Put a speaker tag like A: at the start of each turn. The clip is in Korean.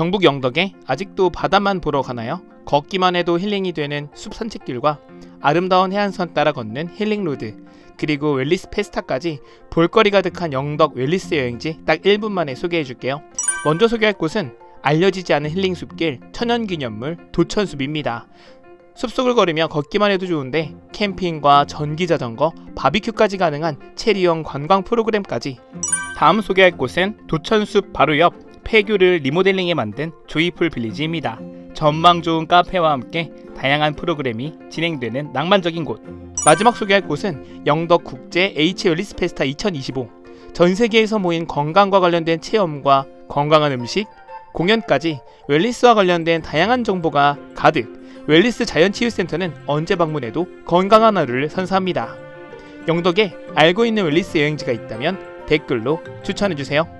A: 경북 영덕에 아직도 바다만 보러 가나요? 걷기만 해도 힐링이 되는 숲 산책길과 아름다운 해안선 따라 걷는 힐링 로드 그리고 웰리스 페스타까지 볼거리 가득한 영덕 웰리스 여행지 딱 1분 만에 소개해 줄게요. 먼저 소개할 곳은 알려지지 않은 힐링 숲길 천연기념물 도천숲입니다. 숲속을 걸으며 걷기만 해도 좋은데 캠핑과 전기 자전거, 바비큐까지 가능한 체리형 관광 프로그램까지 다음 소개할 곳은 도천숲 바로 옆 폐교를 리모델링해 만든 조이풀 빌리지입니다. 전망 좋은 카페와 함께 다양한 프로그램이 진행되는 낭만적인 곳. 마지막 소개할 곳은 영덕 국제 H 웰리스 페스타 2025. 전 세계에서 모인 건강과 관련된 체험과 건강한 음식, 공연까지 웰리스와 관련된 다양한 정보가 가득. 웰리스 자연치유센터는 언제 방문해도 건강한 하루를 선사합니다. 영덕에 알고 있는 웰리스 여행지가 있다면 댓글로 추천해주세요.